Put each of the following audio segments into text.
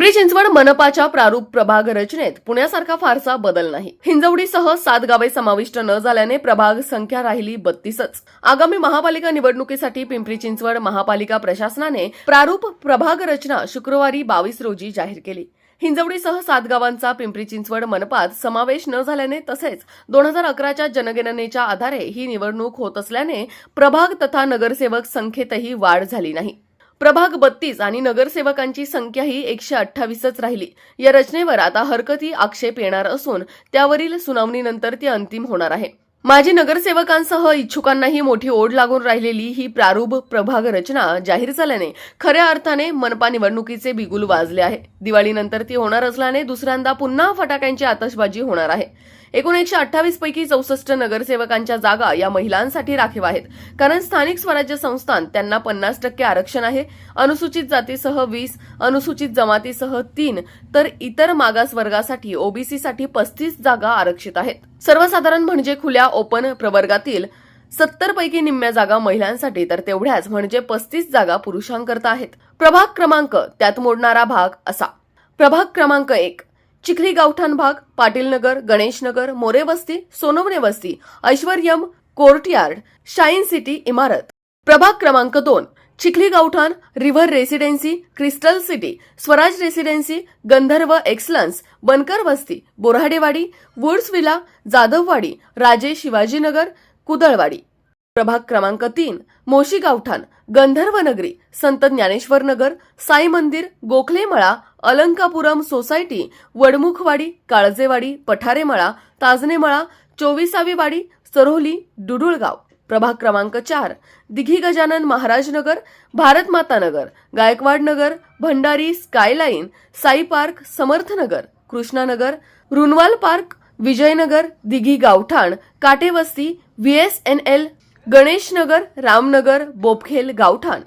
पिंपरी चिंचवड मनपाच्या प्रारूप प्रभाग रचनेत पुण्यासारखा फारसा बदल नाही. हिंजवडीसह सात गावे समाविष्ट न झाल्याने प्रभाग संख्या राहिली बत्तीसच. आगामी महापालिका निवडणुकीसाठी पिंपरी चिंचवड महापालिका प्रशासनाने प्रारूप प्रभाग रचना शुक्रवारी बावीस रोजी जाहीर केली. हिंजवडीसह सात गावांचा पिंपरी चिंचवड मनपात समावेश न झाल्याने तसेच दोन हजार अकराच्या जनगणनेच्या आधारे ही निवडणूक होत असल्याने प्रभाग तथा नगरसेवक संख्येतही वाढ झाली नाही. प्रभाग बत्तीस आणि नगरसेवकांची संख्याही एकशे अठ्ठावीसच राहिली. या रचनेवर आता हरकती आक्षेप येणार असून त्यावरील सुनावणीनंतर ती अंतिम होणार आहे. माजी नगरसेवकांसह इच्छुकांनाही मोठी ओढ लागून राहिलेली ही प्रारूप प्रभाग रचना जाहीर झाल्याने खऱ्या अर्थाने मनपा निवडणुकीचे बिगुल वाजले आहे. दिवाळीनंतर ती होणार असल्याने दुसऱ्यांदा पुन्हा फटाक्यांची आतषबाजी होणार आहे. एकूण एकशे अठ्ठावीस पैकी चौसष्ट नगरसेवकांच्या जागा या महिलांसाठी राखीव आहेत. कारण स्थानिक स्वराज्य संस्थान त्यांना पन्नास टक्के आरक्षण आहे. अनुसूचित जातीसह वीस अनुसूचित जमातीसह तीन तर इतर मागास वर्गासाठी ओबीसीसाठी पस्तीस जागा आरक्षित आहेत. सर्वसाधारण म्हणजे खुल्या ओपन प्रवर्गातील सत्तर पैकी निम्म्या जागा महिलांसाठी तर तेवढ्याच म्हणजे पस्तीस जागा पुरुषांकरता आहेत. प्रभाग क्रमांक त्यात मोडणारा भाग असा. प्रभाग क्रमांक एक चिखली गावठाण भाग पाटीलनगर गणेशनगर मोरे वस्ती सोनवणे वस्ती ऐश्वर्यम कोर्टयार्ड शाईन सिटी इमारत. प्रभाग क्रमांक दोन चिखली गावठाण River Residency Crystal City Swaraj Residency Gandharva Excellence Bankar वस्ती बोराडेवाडी वुड्स विला जाधववाडी राजे शिवाजीनगर कुदळवाडी. प्रभाग क्रमांक तीन मोशी गावठाण गंधर्व नगरी संत ज्ञानेश्वर नगर साई मंदिर गोखलेमळा अलंकापुरम सोसायटी वडमुखवाडी काळजेवाडी पठारेमळा ताजनेमळा चोवीसावी वाडी सरोली डुडुळगाव. प्रभाग क्रमांक चार Dighi Gajanan Maharaj Nagar Bharat Mata Nagar Gaikwad Nagar Bhandari Skyline Sai Park Samarthnagar Krishnanagar Runwal Park Vijaynagar Dighi गावठाण काटेवस्ती व्हीएसएनएल गणेशनगर रामनगर बोपखेल गावठाण.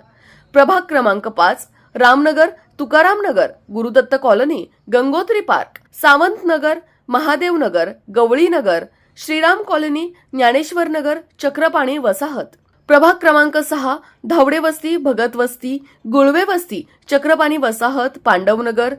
प्रभाग क्रमांक पाच Ramnagar Tukaramnagar Gurudatta Colony Gangotri Park Sawantnagar Mahadevnagar Gawalinagar Shriram Colony Dnyaneshwar Nagar Chakrapani वसाहत. प्रभाग क्रमांक सहा धावडे वस्ती भगत वस्ती गुळवे वस्ती चक्रपाणी वसाहत पांडवनगर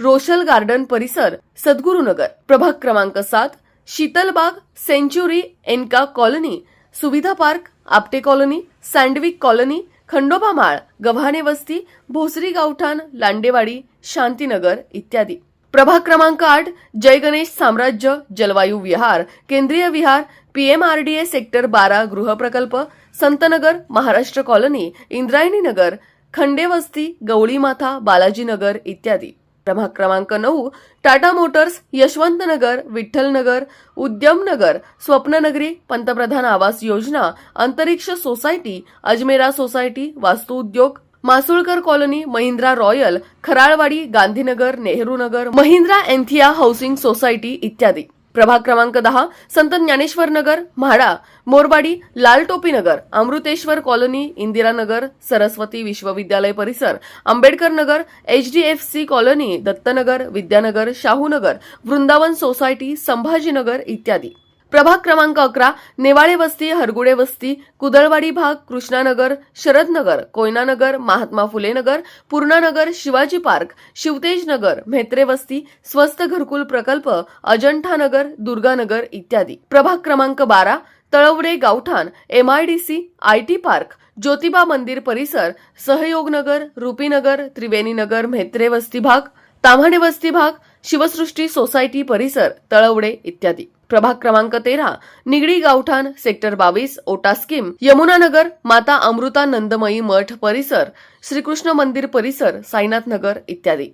रोशल गार्डन परिसर सद्गुरुनगर प्रभाग क्रमांक सात Shitalbaug Century Enka Colony Suvidha Park Apte Colony Sandvik Colony Khandoba माळ गव्हाणे वस्ती भोसरी गावठाण लांडेवाडी शांतीनगर इत्यादी. प्रभाग क्रमांक आठ जय गणेश साम्राज्य जलवायू विहार. केंद्रीय विहार पीएमआरडीए सेक्टर बारा गृहप्रकल्प संतनगर महाराष्ट्र कॉलनी इंद्रायणी नगर खंडेवस्ती गवळीमाथा बालाजीनगर इत्यादी. प्रभाग क्रमांक नऊ टाटा मोटर्स यशवंतनगर विठ्ठलनगर उद्यमनगर स्वप्ननगरी पंतप्रधान Awas Yojana Antariksh society Ajmera Society Vastu Udyog Masulkar Colony Mahindra Royal Kharalwadi Gandhinagar Nehrunagar Mahindra Anthea Housing Society इत्यादी. प्रभाग क्रमांक दहा संत ज्ञानेश्वर नगर म्हाडा मोरवाडी लालटोपी नगर अमृतेश्वर कॉलनी इंदिरानगर सरस्वती विश्वविद्यालय परिसर Ambedkar Nagar HDFC Colony Dattanagar Vidyanagar Shahunagar Vrindavan Society Sambhajinagar इत्यादी. प्रभाग क्रमांक अकरा नेवाळे वस्ती हरगुडे वस्ती कुदळवाडी भाग कृष्णानगर शरदनगर कोयनानगर महात्मा फुले नगर पूर्णानगर शिवाजी पार्क शिवतेज नगर म्हेत्रे वस्ती स्वस्त घरकुल प्रकल्प अजंठानगर दुर्गानगर इत्यादी. प्रभाग क्रमांक बारा तळवडे गावठाण एमआयडीसी आयटी पार्क ज्योतिबा मंदिर परिसर सहयोगनगर रुपीनगर त्रिवेणीनगर म्हेत्रे वस्ती भाग ताम्हाणे वस्ती भाग शिवसृष्टी सोसायटी परिसर तळवडे इत्यादी. प्रभाग क्रमांक तेरा निगडी गावठाण सेक्टर बावीस ओटा स्कीम यमुनानगर माता अमृता नंदमयी मठ परिसर श्रीकृष्ण मंदिर परिसर साईनाथ नगर इत्यादी.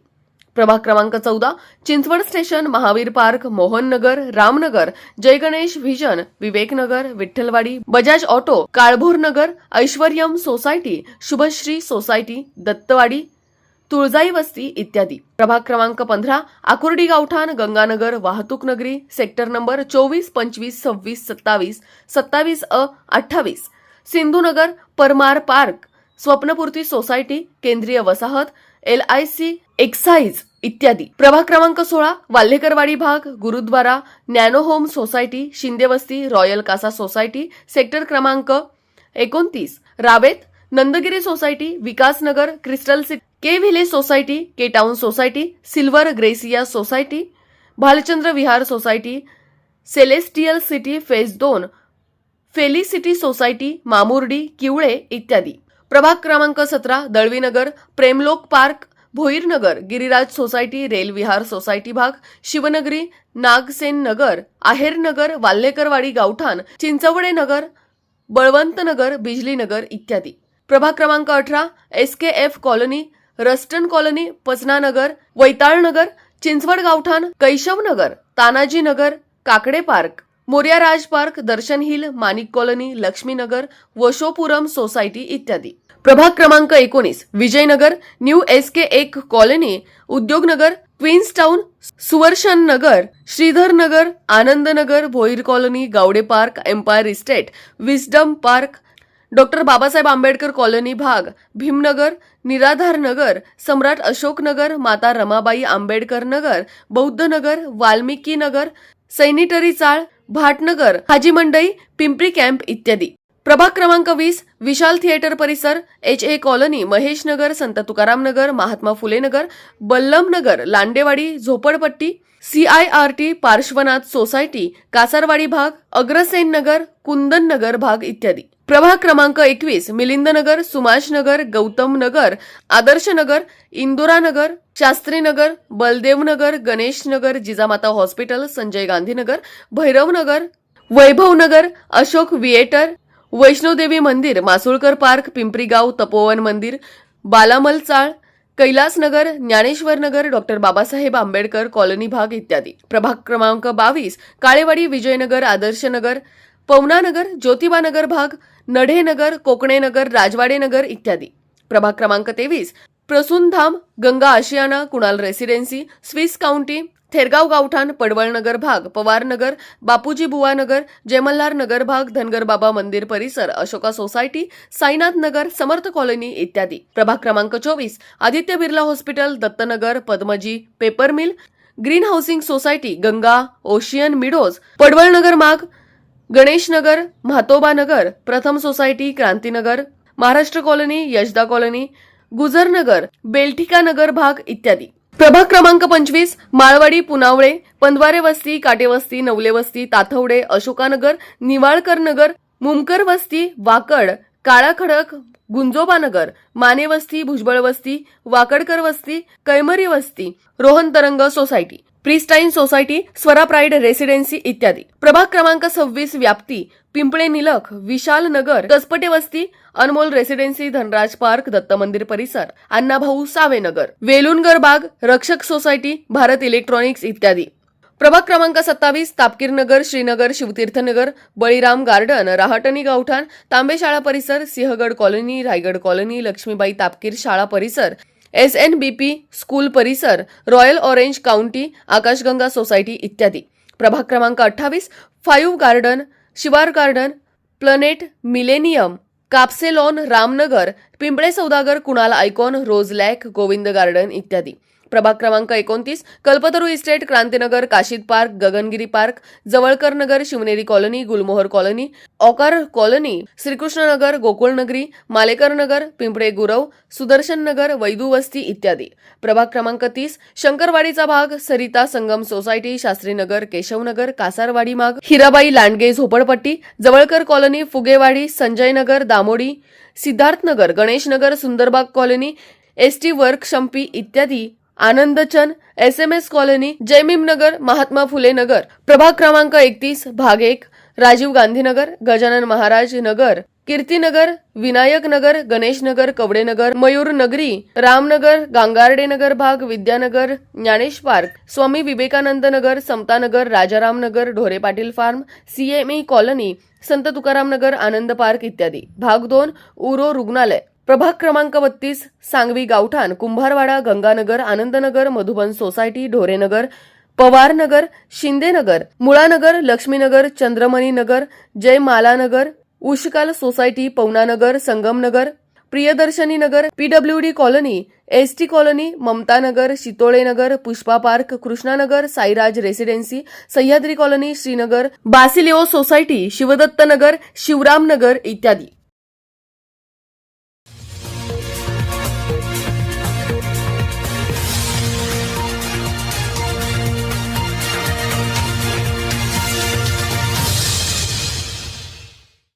प्रभाग क्रमांक चौदा Chinchwad Station Mahavir Park Mohan Nagar Ramnagar Jayganesh Vision Viveknagar Vitthalwadi Bajaj Auto Kalbhor Nagar Aishwaryam Society Shubhshree Society Dattawadi Tuljai वस्ती इत्यादी. प्रभाग क्रमांक पंधरा आकुर्डी गावठाण गंगानगर वाहतूक नगरी सेक्टर नंबर चोवीस पंचवीस सव्वीस सत्तावीस सत्तावीस अ अठ्ठावीस. सिंधुनगर परमार पार्क स्वप्नपूर्ती सोसायटी केंद्रीय वसाहत एल आय सी एक्साईज इत्यादी. प्रभाग क्रमांक सोळा वाल्हेकरवाडी भाग Gurudwara nano home society Shindevasti royal Casa society sector क्रमांक एकोणतीस. Ravet Nandgiri society Vikasnagar crystal city. K village society K town society silver Gracia society Bhalchandra Vihar society celestial city phase दोन felicity society Mamurdi Kiwale इत्यादी. प्रभाग क्रमांक सतरा Dalvinagar Premlok Park Bhoirnagar Giriraj Society Railvihar Society भाग शिवनगरी नागसेन नगर आहेरनगर वाल्हेकरवाडी गावठाण चिंचवडे नगर बळवंत नगर बिजली नगर इत्यादी. प्रभाग क्रमांक अठरा S K F Colony Ruston Colony Pachnanagar Vaitalnagar Chinchwad गावठाण Keshavnagar Tanajinagar Kakade Park Morya Raj Park Darshan Hill Manik Colony Laxminagar Vashopuram Society इत्यादी. प्रभाग क्रमांक एकोणीस विजयनगर न्यू एस के एक Colony Udyognagar Queens Town Suvarshan Nagar Shridhar Nagar Anand Nagar Bhoir Colony Gawade Park Empire Estate Wisdom Park Doctor Babasaheb Ambedkar Colony भाग भीमनगर निराधार नगर सम्राट अशोक नगर माता रमाबाई आंबेडकर नगर बौद्ध नगर Valmiki Nagar sanitary चाळ भाटनगर हाजी मंडई पिंपरी कॅम्प इत्यादी. प्रभाग क्रमांक वीस विशाल थिएटर परिसर H A Colony Mahesh Nagar Sant Tukaram Nagar Mahatma Phule नगर बल्लम नगर लांडेवाडी झोपडपट्टी सीआयआरटी पार्श्वनाथ सोसायटी कासारवाडी भाग अग्रसेन नगर कुंदन नगर भाग इत्यादी. प्रभाग क्रमांक एकवीस मिलिंद नगर सुमाश नगर गौतम नगर आदर्श नगर इंदुरा नगर शास्त्री नगर बलदेव नगर गणेश नगर जिजामाता हॉस्पिटल संजय गांधी नगर भैरव नगर वैभव नगर अशोक विएटर वैष्णोदेवी मंदिर मासुळकर पार्क पिंपरीगाव तपोवन मंदिर बालामल चाळ कैलासनगर ज्ञानेश्वरनगर डॉक्टर बाबासाहेब आंबेडकर कॉलनी भाग इत्यादी. प्रभाग क्रमांक बावीस काळेवाडी विजयनगर आदर्शनगर पवनानगर ज्योतिबानगर भाग नढेनगर कोकणेनगर राजवाडेनगर इत्यादी. प्रभाग क्रमांक तेवीस Prasundham Ganga Ashiyana Kunal Residency Swiss County Thergaon गावठाण पडवळनगर भाग पवारनगर बापूजी बुवानगर जयमल्हार नगर भाग धनगर बाबा मंदिर परिसर अशोका सोसायटी साईनाथ नगर समर्थ कॉलनी इत्यादी. प्रभाग क्रमांक चोवीस Aditya Birla Hospital Dattanagar Padmaji Paper Mill Green Housing Society Ganga Ocean Meadows Padwalnagar माग Ganeshnagar Mhatoba Nagar Pratham Society Krantinagar Maharashtra Colony Yashada Colony Gujarnagar Belthika Nagar भाग इत्यादी. प्रभाग क्रमांक पंचवीस माळवाडी पुनावळे पंदवारे वस्ती काटेवस्ती नवले वस्ती ताथवडे अशोकानगर निवाळकर नगर मुमकर वस्ती वाकड काळाखडक गुंजोबानगर मानेवस्ती भुजबळ वस्ती वाकडकर वस्ती कैमरी वस्ती Rohan Tarang Society Pristine Society Swara Pride Residency इत्यादी. प्रभाग क्रमांक सव्वीस व्याप्ती पिंपळे निलख विशाल नगर कसपटे वस्ती अनमोल रेसिडेन्सी धनराज पार्क दत्त मंदिर परिसर अण्णाभाऊ सावे नगर वेलुनगर बाग रक्षक सोसायटी भारत इलेक्ट्रॉनिक्स इत्यादी. प्रभाग क्रमांक सत्तावीस तापकीर नगर श्रीनगर शिवतीर्थनगर बळीराम गार्डन राहटणी गावठाण तांबे शाळा परिसर सिंहगड कॉलनी रायगड कॉलनी लक्ष्मीबाई तापकीर शाळा परिसर S N B P school परिसर royal orange county Akashganga society इत्यादी. प्रभाग क्रमांक अठ्ठावीस five garden Shivar garden planet millennium कापसेलॉन Ramnagar Pimple Saudagar Kunal icon rose lakh Govind garden इत्यादी. प्रभाग क्रमांक एकोणतीस Kalpataru estate Krantinagar Kashid park Gaganagiri park Jawalkar Nagar Shivneri colony Gulmohar colony Onkar colony Shrikrishnanagar Gokulnagari Malekar Nagar Pimple Gurav Sudarshan Nagar Vaidu Vasti इत्यादी. प्रभाग क्रमांक तीस शंकरवाडीचा भाग सरिता संगम सोसायटी शास्त्रीनगर केशवनगर कासारवाडी माग हिराबाई लांडगे झोपडपट्टी Jawalkar colony Phugewadi Sanjaynagar Damodi Siddharthnagar Ganeshnagar Sundarbag colony ST workshop इत्यादी आनंदचन एस एम एस कॉलनी जयमीम नगर महात्मा फुले नगर प्रभाग क्रमांक एकतीस भाग एक राजीव गांधीनगर गजानन महाराज नगर कीर्तीनगर विनायक नगर गणेश नगर कवडे नगर मयूर नगरी रामनगर गांगार्डे नगर भाग Vidyanagar Dnyanesh park Swami Vivekanand Nagar Samtanagar Rajaram Nagar Dhore Patil form CME colony संत तुकाराम नगर आनंद पार्क इत्यादी. भाग दोन उरो रुग्णालय. प्रभाग क्रमांक बत्तीस सांगवी गावठाण Kumbharwada Ganganagar Anandnagar Madhuban society Dhorenagar Pawarnagar Shindenagar Mulanagar Laxminagar Chandramani Nagar Jai Malanagar उष्काल society Pavananagar Sangamnagar Priyadarshani Nagar PWD colony ST colony Mamtanagar Shitolenagar Pushpa park Krishnanagar Sairaj residency Sahyadri colony Srinagar Basilio society Shivdattanagar Shivramnagar इत्यादी.